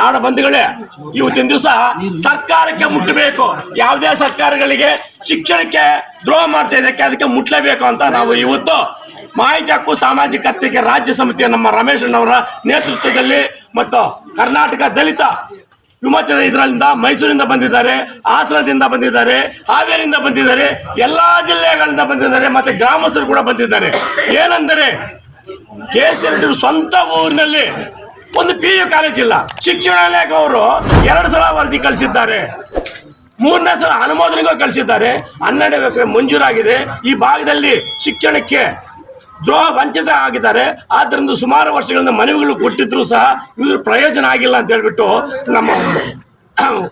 ನಾಡ ಬಂಧುಗಳೇ, ಇವತ್ತಿನ ದಿವಸ ಸರ್ಕಾರಕ್ಕೆ ಮುಟ್ಟಬೇಕು. ಯಾವುದೇ ಸರ್ಕಾರಗಳಿಗೆ ಶಿಕ್ಷಣಕ್ಕೆ ದ್ರೋಹ ಮಾಡ್ತಾ ಇದಕ್ಕೆ ಅದಕ್ಕೆ ಮುಟ್ಲೇಬೇಕು ಅಂತ ನಾವು ಇವತ್ತು ಮಾಹಿತಿ ಹಕ್ಕು ಸಾಮಾಜಿಕ ಹತ್ತಿಗೆ ರಾಜ್ಯ ಸಮಿತಿಯ ನಮ್ಮ ರಮೇಶ್ ನೇತೃತ್ವದಲ್ಲಿ ಮತ್ತು ಕರ್ನಾಟಕ ದಲಿತ ವಿಮೋಚನೆ ಇದರಿಂದ ಮೈಸೂರಿಂದ ಬಂದಿದ್ದಾರೆ, ಹಾಸನದಿಂದ ಬಂದಿದ್ದಾರೆ, ಹಾವೇರಿಯಿಂದ ಬಂದಿದ್ದಾರೆ, ಎಲ್ಲಾ ಜಿಲ್ಲೆಗಳಿಂದ ಬಂದಿದ್ದಾರೆ ಮತ್ತೆ ಗ್ರಾಮಸ್ಥರು ಕೂಡ ಬಂದಿದ್ದಾರೆ. ಏನೆಂದರೆ, ಕೆ ಸಿ ಸ್ವಂತ ಊರಿನಲ್ಲಿ ಒಂದು ಪಿ ಯು ಕಾಲೇಜ್ ಇಲ್ಲ. ಶಿಕ್ಷಣ ಇಲಾಖೆ ಅವರು ಎರಡು ಸಲ ವರದಿ ಕಳಿಸಿದ್ದಾರೆ. ಮೂರನೇ ಸಲ ಅನುಮೋದನೆಗೂ ಕಳಿಸಿದ್ದಾರೆ. ಹನ್ನೆರಡು ಎಕರೆ ಮಂಜೂರಾಗಿದೆ. ಈ ಭಾಗದಲ್ಲಿ ಶಿಕ್ಷಣಕ್ಕೆ ದ್ರೋಹ ವಂಚಿತ ಆಗಿದ್ದಾರೆ. ಆದ್ದರಿಂದ ಸುಮಾರು ವರ್ಷಗಳಿಂದ ಮನವಿಗಳು ಕೊಟ್ಟಿದ್ರು ಸಹ ಇವರು ಪ್ರಯೋಜನ ಆಗಿಲ್ಲ ಅಂತ ಹೇಳ್ಬಿಟ್ಟು ನಮ್ಮ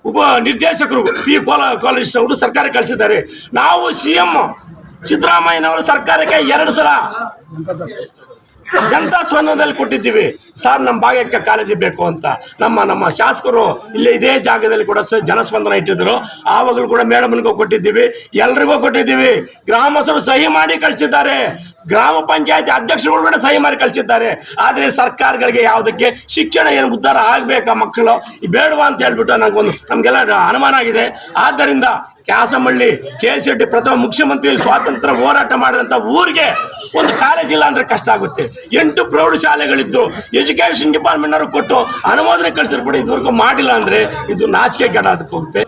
ಉಪ ನಿರ್ದೇಶಕರು ಪಿ ಕಾಲೇಜ್ ಅವರು ಸರ್ಕಾರ ಕಳಿಸಿದ್ದಾರೆ. ನಾವು ಸಿ ಎಂ ಸಿದ್ದರಾಮಯ್ಯನವರು ಸರ್ಕಾರಕ್ಕೆ ಎರಡು ಸಲ ಜನತಾ ಸ್ಪಂದನದಲ್ಲಿ ಕೊಟ್ಟಿದ್ದೀವಿ? ಸರ್ ನಮ್ಮ ಭಾಗಕ್ಕೆ ಕಾಲೇಜಿ ಬೇಕು ಅಂತ. ನಮ್ಮ ನಮ್ಮ ಶಾಸಕರು ಇಲ್ಲೇ ಇದೇ ಜಾಗದಲ್ಲಿ ಕೂಡ ಜನಸ್ಪಂದನ ಇಟ್ಟಿದ್ರು. ಆವಾಗಲೂ ಕೂಡ ಮೇಡಮ್ನಿಗೂ ಕೊಟ್ಟಿದ್ದೀವಿ. ಎಲ್ರಿಗೂ ಕೊಟ್ಟಿದ್ದೀವಿ. ಗ್ರಾಮಸ್ಥರು ಸಹಿ ಮಾಡಿ ಕಳಿಸಿದ್ದಾರೆ. ಗ್ರಾಮ ಪಂಚಾಯತಿ ಅಧ್ಯಕ್ಷರುಗಳು ಕೂಡ ಸಹಿ ಮಾಡಿ ಕಳಿಸಿದ್ದಾರೆ. ಆದರೆ ಸರ್ಕಾರಗಳಿಗೆ ಯಾವುದಕ್ಕೆ ಶಿಕ್ಷಣ ಏನು ಉದ್ಧಾರ ಆಗ್ಬೇಕಾ ಮಕ್ಕಳು? ಬೇಡವಾ ಅಂತ ಹೇಳ್ಬಿಟ್ಟು ನನಗೊಂದು ನಮಗೆಲ್ಲ ಅನುಮಾನ ಆಗಿದೆ. ಆದ್ದರಿಂದ ಕ್ಯಾಸಮಳ್ಳಿ ಕೆ ಎಸ್ ಶೆಟ್ಟಿ ಪ್ರಥಮ ಮುಖ್ಯಮಂತ್ರಿ ಸ್ವಾತಂತ್ರ್ಯ ಹೋರಾಟ ಮಾಡಿದಂಥ ಊರಿಗೆ ಒಂದು ಕಾಲೇಜ್ ಇಲ್ಲ ಅಂದ್ರೆ ಕಷ್ಟ ಆಗುತ್ತೆ. ಎಂಟು ಪ್ರೌಢಶಾಲೆಗಳಿದ್ದು ಎಜುಕೇಶನ್ ಡಿಪಾರ್ಟ್ಮೆಂಟ್ ಅವರು ಕೊಟ್ಟು ಅನುಮೋದನೆ ಕಳಿಸಿದ್ರು ಕೂಡ ಇದುವರೆಗೂ ಮಾಡಿಲ್ಲ ಅಂದ್ರೆ ಇದು ನಾಚಿಕೆ ಗಡ ಅದಕ್ಕೆ ಹೋಗುತ್ತೆ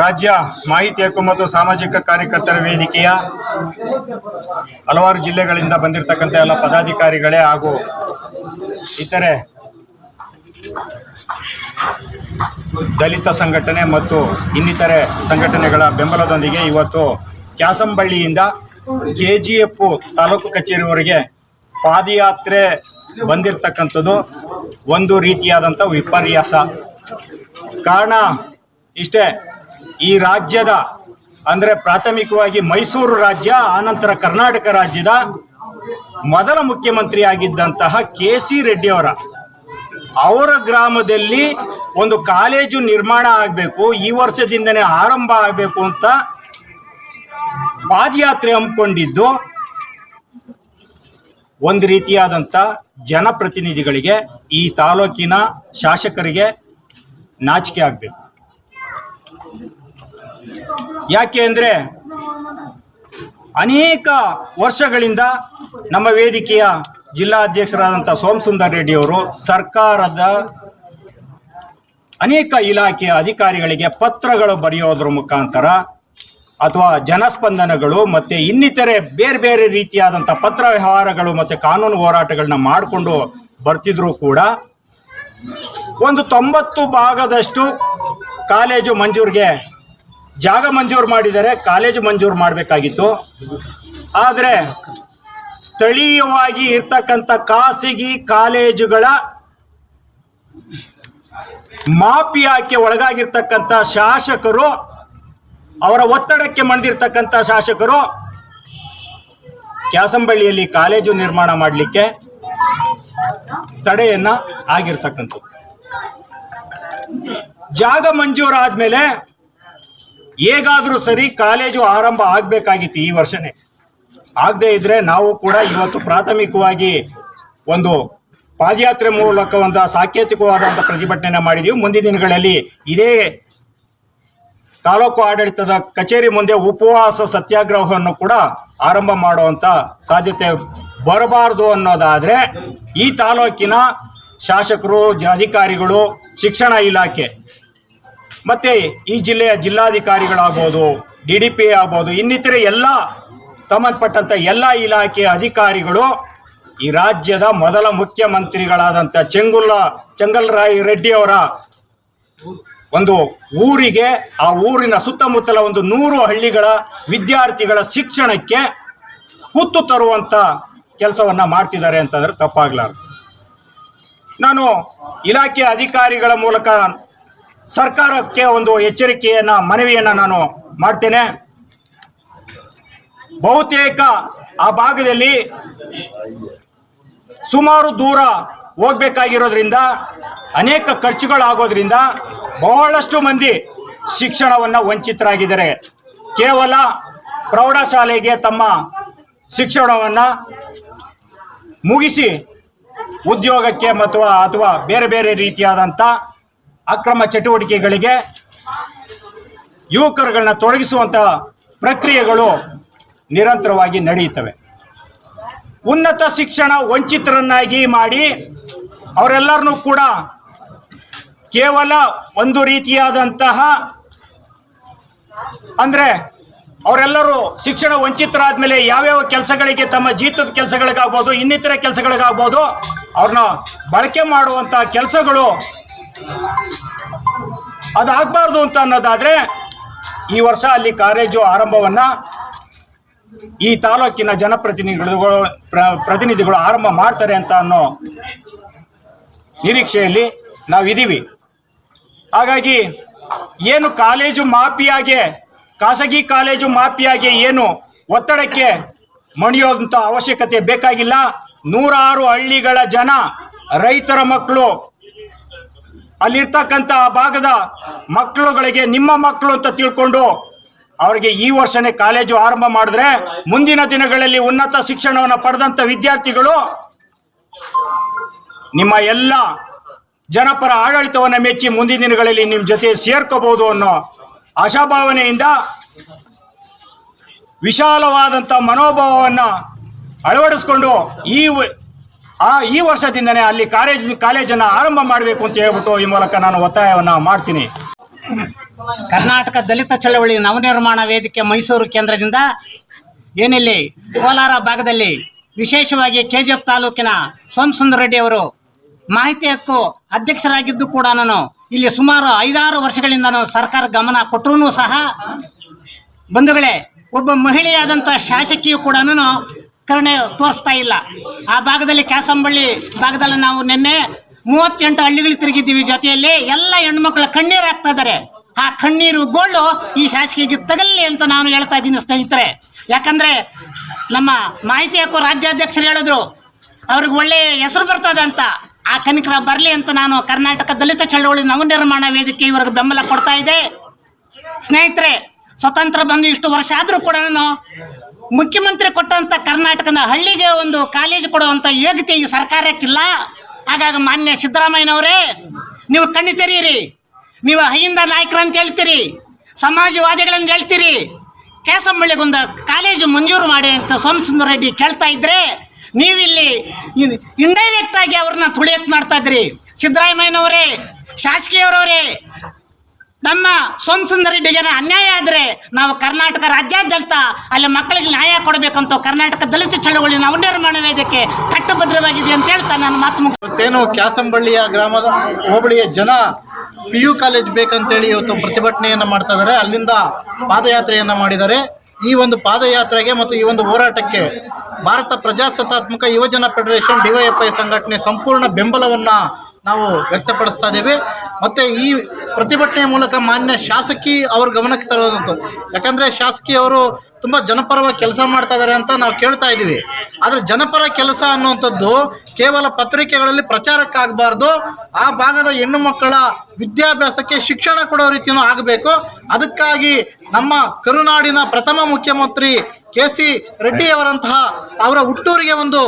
ರಾಜ್ಯ ಮಾಹಿತಿ ಹಕ್ಕು ಮತ್ತು ಸಾಮಾಜಿಕ ಕಾರ್ಯಕರ್ತರ ವೇದಿಕೆಯ ಹಲವಾರು ಜಿಲ್ಲೆಗಳಿಂದ ಬಂದಿರತಕ್ಕಂಥ ಎಲ್ಲ ಪದಾಧಿಕಾರಿಗಳೇ ಹಾಗೂ ಇತರೆ ದಲಿತ ಸಂಘಟನೆ ಮತ್ತು ಇನ್ನಿತರೆ ಸಂಘಟನೆಗಳ ಬೆಂಬಲದೊಂದಿಗೆ ಇವತ್ತು ಕ್ಯಾಸಂಬಳ್ಳಿಯಿಂದ ಕೆ ಜಿ ಎಫ್ ತಾಲೂಕು ಕಚೇರಿವರೆಗೆ ಪಾದಯಾತ್ರೆ ಬಂದಿರತಕ್ಕಂಥದ್ದು ಒಂದು ರೀತಿಯಾದಂಥ ವಿಪರ್ಯಾಸ. ಕಾರಣ ಇಷ್ಟೇ. ಈ ರಾಜ್ಯದ ಅಂದರೆ ಪ್ರಾಥಮಿಕವಾಗಿ ಮೈಸೂರು ರಾಜ್ಯ, ಆನಂತರ ಕರ್ನಾಟಕ ರಾಜ್ಯದ ಮೊದಲ ಮುಖ್ಯಮಂತ್ರಿ ಆಗಿದ್ದಂತಹ ಕೆ ಸಿ ರೆಡ್ಡಿಯವರ ಅವರ ಗ್ರಾಮದಲ್ಲಿ ಒಂದು ಕಾಲೇಜು ನಿರ್ಮಾಣ ಆಗಬೇಕು, ಈ ವರ್ಷದಿಂದನೇ ಆರಂಭ ಆಗಬೇಕು ಅಂತ ಪಾದಯಾತ್ರೆ ಹಮ್ಮಿಕೊಂಡಿದ್ದು ಒಂದು ರೀತಿಯಾದಂಥ ಜನಪ್ರತಿನಿಧಿಗಳಿಗೆ, ಈ ತಾಲೂಕಿನ ಶಾಸಕರಿಗೆ ನಾಚಿಕೆ ಆಗಬೇಕು. ಯಾಕೆ ಅಂದರೆ ಅನೇಕ ವರ್ಷಗಳಿಂದ ನಮ್ಮ ವೇದಿಕೆಯ ಜಿಲ್ಲಾಧ್ಯಕ್ಷರಾದಂಥ ಸೋಮಸುಂದರ್ ರೆಡ್ಡಿಯವರು ಸರ್ಕಾರದ ಅನೇಕ ಇಲಾಖೆಯ ಅಧಿಕಾರಿಗಳಿಗೆ ಪತ್ರಗಳು ಬರೆಯೋದ್ರ ಮುಖಾಂತರ ಅಥವಾ ಜನಸ್ಪಂದನಗಳು ಮತ್ತು ಇನ್ನಿತರೆ ಬೇರೆ ಬೇರೆ ರೀತಿಯಾದಂಥ ಪತ್ರ ವ್ಯವಹಾರಗಳು ಮತ್ತು ಕಾನೂನು ಹೋರಾಟಗಳನ್ನ ಮಾಡಿಕೊಂಡು ಬರ್ತಿದ್ರೂ ಕೂಡ ಒಂದು ತೊಂಬತ್ತು ಭಾಗದಷ್ಟು ಕಾಲೇಜು ಮಂಜೂರಿಗೆ ಜಾಗ ಮಂಜೂರು ಮಾಡಿದರೆ ಕಾಲೇಜು ಮಂಜೂರು ಮಾಡಬೇಕಾಗಿತ್ತು. ಆದರೆ ಸ್ಥಳೀಯವಾಗಿ ಇರ್ತಕ್ಕಂಥ ಖಾಸಗಿ ಕಾಲೇಜುಗಳ ಮಾಫಿಯಾಕ್ಕೆ ಒಳಗಾಗಿರ್ತಕ್ಕಂಥ ಶಾಸಕರು, ಅವರ ಒತ್ತಡಕ್ಕೆ ಮಣಿದಿರ್ತಕ್ಕಂಥ ಶಾಸಕರು ಕ್ಯಾಸಂಬಳ್ಳಿಯಲ್ಲಿ ಕಾಲೇಜು ನಿರ್ಮಾಣ ಮಾಡಲಿಕ್ಕೆ ತಡೆಯನ್ನ ಆಗಿರ್ತಕ್ಕಂಥದ್ದು. ಜಾಗ ಮಂಜೂರಾದ್ಮೇಲೆ ಹೇಗಾದ್ರೂ ಸರಿ ಕಾಲೇಜು ಆರಂಭ ಆಗ್ಬೇಕಾಗಿತ್ತು ಈ ವರ್ಷನೇ. ಆಗದೆ ಇದ್ರೆ ನಾವು ಕೂಡ ಇವತ್ತು ಪ್ರಾಥಮಿಕವಾಗಿ ಒಂದು ಪಾದಯಾತ್ರೆ ಮೂಲಕ ಒಂದು ಸಾಂಕೇತಿಕವಾದಂಥ ಪ್ರತಿಭಟನೆ ಮಾಡಿದೀವಿ. ಮುಂದಿನ ದಿನಗಳಲ್ಲಿ ಇದೇ ತಾಲೂಕು ಆಡಳಿತದ ಕಚೇರಿ ಮುಂದೆ ಉಪವಾಸ ಸತ್ಯಾಗ್ರಹವನ್ನು ಕೂಡ ಆರಂಭ ಮಾಡುವಂತ ಸಾಧ್ಯತೆ ಬರಬಾರದು ಅನ್ನೋದಾದ್ರೆ ಈ ತಾಲೂಕಿನ ಶಾಸಕರು, ಅಧಿಕಾರಿಗಳು, ಶಿಕ್ಷಣ ಇಲಾಖೆ ಮತ್ತೆ ಈ ಜಿಲ್ಲೆಯ ಜಿಲ್ಲಾಧಿಕಾರಿಗಳಾಗ್ಬೋದು, ಡಿ ಡಿ ಪಿ ಆಗ್ಬೋದು, ಇನ್ನಿತರೆ ಎಲ್ಲ ಸಂಬಂಧಪಟ್ಟಂಥ ಎಲ್ಲ ಇಲಾಖೆಯ ಅಧಿಕಾರಿಗಳು ಈ ರಾಜ್ಯದ ಮೊದಲ ಮುಖ್ಯಮಂತ್ರಿಗಳಾದಂಥ ಚೆಂಗುಲ್ಲ, ಚೆಂಗಲ್ರಾಯ್ ರೆಡ್ಡಿ ಅವರ ಒಂದು ಊರಿಗೆ, ಆ ಊರಿನ ಸುತ್ತಮುತ್ತಲ ಒಂದು ನೂರು ಹಳ್ಳಿಗಳ ವಿದ್ಯಾರ್ಥಿಗಳ ಶಿಕ್ಷಣಕ್ಕೆ ಹುತ್ತು ತರುವಂತ ಕೆಲಸವನ್ನ ಮಾಡ್ತಿದ್ದಾರೆ ಅಂತಂದ್ರೆ ತಪ್ಪಾಗ್ಲಾರ್ದು. ನಾನು ಇಲಾಖೆ ಅಧಿಕಾರಿಗಳ ಮೂಲಕ ಸರ್ಕಾರಕ್ಕೆ ಒಂದು ಎಚ್ಚರಿಕೆಯನ್ನು, ಮನವಿಯನ್ನು ನಾನು ಮಾಡ್ತೇನೆ. ಬಹುತೇಕ ಆ ಭಾಗದಲ್ಲಿ ಸುಮಾರು ದೂರ ಹೋಗ್ಬೇಕಾಗಿರೋದ್ರಿಂದ, ಅನೇಕ ಖರ್ಚುಗಳಾಗೋದ್ರಿಂದ ಬಹಳಷ್ಟು ಮಂದಿ ಶಿಕ್ಷಣವನ್ನು ವಂಚಿತರಾಗಿದ್ದಾರೆ. ಕೇವಲ ಪ್ರೌಢಶಾಲೆಗೆ ತಮ್ಮ ಶಿಕ್ಷಣವನ್ನು ಮುಗಿಸಿ ಉದ್ಯೋಗಕ್ಕೆ ಮತ್ತು ಅಥವಾ ಬೇರೆ ಬೇರೆ ರೀತಿಯಾದಂಥ ಅಕ್ರಮ ಚಟುವಟಿಕೆಗಳಿಗೆ ಯುವಕರುಗಳನ್ನ ತೊಡಗಿಸುವಂಥ ಪ್ರಕ್ರಿಯೆಗಳು ನಿರಂತರವಾಗಿ ನಡೆಯುತ್ತವೆ. ಉನ್ನತ ಶಿಕ್ಷಣ ವಂಚಿತರನ್ನಾಗಿ ಮಾಡಿ ಅವರೆಲ್ಲರನ್ನೂ ಕೂಡ ಕೇವಲ ಒಂದು ರೀತಿಯಾದಂತಹ ಅಂದರೆ ಅವರೆಲ್ಲರೂ ಶಿಕ್ಷಣ ವಂಚಿತರಾದ್ಮೇಲೆ ಯಾವ್ಯಾವ ಕೆಲಸಗಳಿಗೆ ತಮ್ಮ ಜೀತದ ಕೆಲಸಗಳಿಗಾಗ್ಬೋದು, ಇನ್ನಿತರ ಕೆಲಸಗಳಿಗಾಗ್ಬೋದು, ಅವ್ರನ್ನ ಬಳಕೆ ಮಾಡುವಂಥ ಕೆಲಸಗಳು ಅದಾಗಬಾರ್ದು ಅಂತ ಅನ್ನೋದಾದರೆ ಈ ವರ್ಷ ಅಲ್ಲಿ ಕಾಲೇಜು ಆರಂಭವನ್ನು ಈ ತಾಲೂಕಿನ ಜನಪ್ರತಿನಿಧಿಗಳು, ಪ್ರ- ಪ್ರತಿನಿಧಿಗಳು ಆರಂಭ ಮಾಡ್ತಾರೆ ಅಂತ ಅನ್ನೋ ನಿರೀಕ್ಷೆಯಲ್ಲಿ ನಾವಿದ್ದೀವಿ. ಹಾಗಾಗಿ ಏನು ಕಾಲೇಜು ಮಾಫಿಯಾಗೆ, ಖಾಸಗಿ ಕಾಲೇಜು ಮಾಫಿಯಾಗೆ ಏನು ಒತ್ತಡಕ್ಕೆ ಮಣಿಯೋದಂಥ ಅವಶ್ಯಕತೆ ಬೇಕಾಗಿಲ್ಲ. ನೂರಾರು ಹಳ್ಳಿಗಳ ಜನ, ರೈತರ ಮಕ್ಕಳು ಅಲ್ಲಿರ್ತಕ್ಕಂಥ ಆ ಭಾಗದ ಮಕ್ಕಳುಗಳಿಗೆ ನಿಮ್ಮ ಮಕ್ಕಳು ಅಂತ ತಿಳ್ಕೊಂಡು ಅವರಿಗೆ ಈ ವರ್ಷನೇ ಕಾಲೇಜು ಆರಂಭ ಮಾಡಿದ್ರೆ ಮುಂದಿನ ದಿನಗಳಲ್ಲಿ ಉನ್ನತ ಶಿಕ್ಷಣವನ್ನು ಪಡೆದಂಥ ವಿದ್ಯಾರ್ಥಿಗಳು ನಿಮ್ಮ ಎಲ್ಲ ಜನಪರ ಆಡಳಿತವನ್ನು ಮೆಚ್ಚಿ ಮುಂದಿನ ದಿನಗಳಲ್ಲಿ ನಿಮ್ಮ ಜೊತೆ ಸೇರ್ಕೋಬಹುದು ಅನ್ನೋ ಆಶಾಭಾವನೆಯಿಂದ ವಿಶಾಲವಾದಂಥ ಮನೋಭಾವವನ್ನು ಅಳವಡಿಸ್ಕೊಂಡು ಈ ಆ ಈ ವರ್ಷದಿಂದನೇ ಅಲ್ಲಿ ಕಾಲೇಜ್, ಕಾಲೇಜನ್ನು ಆರಂಭ ಮಾಡಬೇಕು ಅಂತ ಹೇಳ್ಬಿಟ್ಟು ಈ ಮೂಲಕ ನಾನು ಒತ್ತಾಯವನ್ನು ಮಾಡ್ತೀನಿ. ಕರ್ನಾಟಕ ದಲಿತ ಚಳವಳಿ ನವನಿರ್ಮಾಣ ವೇದಿಕೆ ಮೈಸೂರು ಕೇಂದ್ರದಿಂದ ಏನಿಲ್ಲಿ ಕೋಲಾರ ಭಾಗದಲ್ಲಿ ವಿಶೇಷವಾಗಿ ಕೆ ಜಿ ಎಫ್ ತಾಲೂಕಿನ ಸೋಮಸುಂದರ ರೆಡ್ಡಿ ಅವರು ಮಾಹಿತಿ ಹಕ್ಕು ಅಧ್ಯಕ್ಷರಾಗಿದ್ದು ಕೂಡ ನಾನು ಇಲ್ಲಿ ಸುಮಾರು ಐದಾರು ವರ್ಷಗಳಿಂದ ಸರ್ಕಾರ ಗಮನ ಕೊಟ್ಟರೂ ಸಹ ಬಂಧುಗಳೇ, ಒಬ್ಬ ಮಹಿಳೆಯಾದಂಥ ಶಾಸಕಿಯು ಕೂಡ ಕರುಣೆ ತೋರಿಸ್ತಾ ಇಲ್ಲ. ಆ ಭಾಗದಲ್ಲಿ ಕ್ಯಾಸಂಬಳ್ಳಿ ಭಾಗದಲ್ಲಿ ನಾವು ನಿನ್ನೆ ಮೂವತ್ತೆಂಟು ಹಳ್ಳಿಗಳು ತಿರುಗಿದ್ದೀವಿ ಜೊತೆಯಲ್ಲಿ ಎಲ್ಲ ಹೆಣ್ಮಕ್ಳ ಕಣ್ಣೀರು ಹಾಕ್ತಾ ಇದ್ದಾರೆ. ಆ ಕಣ್ಣೀರು ಗೋಳು ಈ ಶಾಸಕಿಗೆ ತಗಲಿ ಅಂತ ನಾನು ಹೇಳ್ತಾ ಇದ್ದೀನಿ ಸ್ನೇಹಿತರೆ. ಯಾಕಂದ್ರೆ ನಮ್ಮ ಮಾಹಿತಿ ಹಕ್ಕು ರಾಜ್ಯಾಧ್ಯಕ್ಷರು ಹೇಳಿದ್ರು, ಅವ್ರಿಗೆ ಒಳ್ಳೆ ಹೆಸರು ಬರ್ತದೆ ಅಂತ. ಆ ಕನಿಕರ ಬರಲಿ ಅಂತ ನಾನು ಕರ್ನಾಟಕ ದಲಿತ ಚಳವಳಿ ನವನಿರ್ಮಾಣ ವೇದಿಕೆ ಇವರಿಗೆ ಬೆಂಬಲ ಕೊಡ್ತಾ ಇದೆ. ಸ್ನೇಹಿತರೆ, ಸ್ವತಂತ್ರ ಬಂದು ಇಷ್ಟು ವರ್ಷ ಆದರೂ ಕೂಡ ನಾನು ಮುಖ್ಯಮಂತ್ರಿ ಕೊಟ್ಟಂತ ಕರ್ನಾಟಕದ ಹಳ್ಳಿಗೆ ಒಂದು ಕಾಲೇಜು ಕೊಡುವಂತ ಯೋಗ್ಯತೆ ಈ ಸರ್ಕಾರಕ್ಕಿಲ್ಲ. ಹಾಗಾಗಿ ಮಾನ್ಯ ಸಿದ್ದರಾಮಯ್ಯನವರೇ, ನೀವು ಕಣ್ಣು ತೆರೀರಿ ನೀವು ಅಹಿಂದ ನಾಯಕರು ಅಂತ ಹೇಳ್ತೀರಿ. ಸಮಾಜವಾದಿಗಳಂತ ಹೇಳ್ತೀರಿ. ಕೇಸಂಬಳ್ಳಿಗೊಂದು ಕಾಲೇಜು ಮಂಜೂರು ಮಾಡಿ ಅಂತ ಸೋಮಸುಂದರ ರೆಡ್ಡಿ ಕೇಳ್ತಾ ಇದ್ರೆ, ನೀವಿಲ್ಲಿ ಇಂಡೈರೆಕ್ಟ್ ಆಗಿ ಅವ್ರನ್ನ ತುಳಿಯತ್ ಮಾಡ್ತಾ ಇದ್ರಿ ಸಿದ್ದರಾಮಯ್ಯನವರೇ, ಶಾಸಕಿಯವರವರೇ ನಮ್ಮ ಸೋಮಸುಂದರ ಜನ ಅನ್ಯಾಯ ಆದರೆ ನಾವು ಕರ್ನಾಟಕ ರಾಜ್ಯಾದ್ಯಂತ ಅಲ್ಲಿ ಮಕ್ಕಳಿಗೆ ನ್ಯಾಯ ಕೊಡಬೇಕಂತ ಕರ್ನಾಟಕ ದಲಿತ ಚಳವಳಿ ನವನಿರ್ಮಾಣ ವೇದಿಕೆ ಕಟ್ಟಭದ್ರವಾಗಿದೆ ಅಂತ ಹೇಳ್ತಾ ನನ್ನ ಮಾತು ಮುಗಿಸ್ತೇನು. ಕ್ಯಾಸಂಬಳ್ಳಿಯ ಗ್ರಾಮದ ಹೋಬಳಿಯ ಜನ ಪಿ ಯು ಕಾಲೇಜ್ ಬೇಕಂತೇಳಿ ಇವತ್ತು ಪ್ರತಿಭಟನೆಯನ್ನು ಮಾಡ್ತಾ ಇದ್ದಾರೆ ಅಲ್ಲಿಂದ ಪಾದಯಾತ್ರೆಯನ್ನು ಮಾಡಿದ್ದಾರೆ. ಈ ಒಂದು ಪಾದಯಾತ್ರೆಗೆ ಮತ್ತು ಈ ಒಂದು ಹೋರಾಟಕ್ಕೆ ಭಾರತ ಪ್ರಜಾಸತ್ತಾತ್ಮಕ ಯುವಜನ ಫೆಡರೇಷನ್ ಡಿವೈಎಫ್ಐ ಸಂಘಟನೆ ಸಂಪೂರ್ಣ ಬೆಂಬಲವನ್ನು ನಾವು ವ್ಯಕ್ತಪಡಿಸ್ತಾ ಇದ್ದೇವೆ. ಮತ್ತು ಈ ಪ್ರತಿಭಟನೆಯ ಮೂಲಕ ಮಾನ್ಯ ಶಾಸಕಿ ಅವ್ರ ಗಮನಕ್ಕೆ ತರುವಂಥದ್ದು. ಯಾಕಂದರೆ ಶಾಸಕಿ ಅವರು ತುಂಬ ಜನಪರವಾಗಿ ಕೆಲಸ ಮಾಡ್ತಾ ಇದ್ದಾರೆ ಅಂತ ನಾವು ಕೇಳ್ತಾ ಇದ್ದೀವಿ. ಆದರೆ ಜನಪರ ಕೆಲಸ ಅನ್ನುವಂಥದ್ದು ಕೇವಲ ಪತ್ರಿಕೆಗಳಲ್ಲಿ ಪ್ರಚಾರಕ್ಕಾಗಬಾರ್ದು. ಆ ಭಾಗದ ಹೆಣ್ಣು ಮಕ್ಕಳ ವಿದ್ಯಾಭ್ಯಾಸಕ್ಕೆ ಶಿಕ್ಷಣ ಕೊಡೋ ರೀತಿಯೂ ಆಗಬೇಕು. ಅದಕ್ಕಾಗಿ ನಮ್ಮ ಕರುನಾಡಿನ ಪ್ರಥಮ ಮುಖ್ಯಮಂತ್ರಿ ಕೆ ಸಿ ರೆಡ್ಡಿಯವರಂತಹ ಅವರ ಹುಟ್ಟೂರಿಗೆ ಒಂದು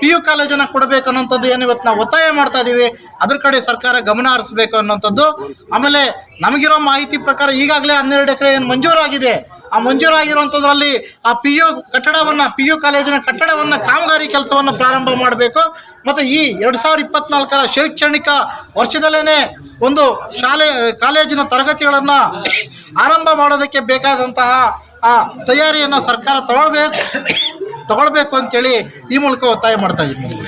ಪಿ ಯು ಕಾಲೇಜನ್ನು ಕೊಡಬೇಕು ಅನ್ನೋಂಥದ್ದು ಏನು ಇವತ್ತು ನಾವು ಒತ್ತಾಯ ಮಾಡ್ತಾ ಇದ್ದೀವಿ. ಅದ್ರ ಕಡೆ ಸರ್ಕಾರ ಗಮನ ಹರಿಸಬೇಕು ಅನ್ನೋಂಥದ್ದು ಆಮೇಲೆ ನಮಗಿರೋ ಮಾಹಿತಿ ಪ್ರಕಾರ ಈಗಾಗಲೇ ಹನ್ನೆರಡು ಎಕರೆ ಏನು ಮಂಜೂರಾಗಿದೆ. ಆ ಮಂಜೂರಾಗಿರುವಂಥದ್ರಲ್ಲಿ ಆ ಪಿ ಯು ಕಟ್ಟಡವನ್ನು ಪಿ ಯು ಕಾಲೇಜಿನ ಕಟ್ಟಡವನ್ನು ಕಾಮಗಾರಿ ಕೆಲಸವನ್ನು ಪ್ರಾರಂಭ ಮಾಡಬೇಕು. ಮತ್ತು ಈ ಎರಡು ಸಾವಿರದ ಇಪ್ಪತ್ನಾಲ್ಕರ ಶೈಕ್ಷಣಿಕ ವರ್ಷದಲ್ಲೇ ಒಂದು ಶಾಲೆ, ಕಾಲೇಜಿನ ತರಗತಿಗಳನ್ನು ಆರಂಭ ಮಾಡೋದಕ್ಕೆ ಬೇಕಾದಂತಹ ಆ ತಯಾರಿಯನ್ನು ಸರ್ಕಾರ ತಗೊಳ್ಬೇಕು ತಗೊಳ್ಬೇಕು ಅಂತೇಳಿ ಈ ಮೂಲಕ ಒತ್ತಾಯ ಮಾಡ್ತಾ ಇದ್ದೀನಿ.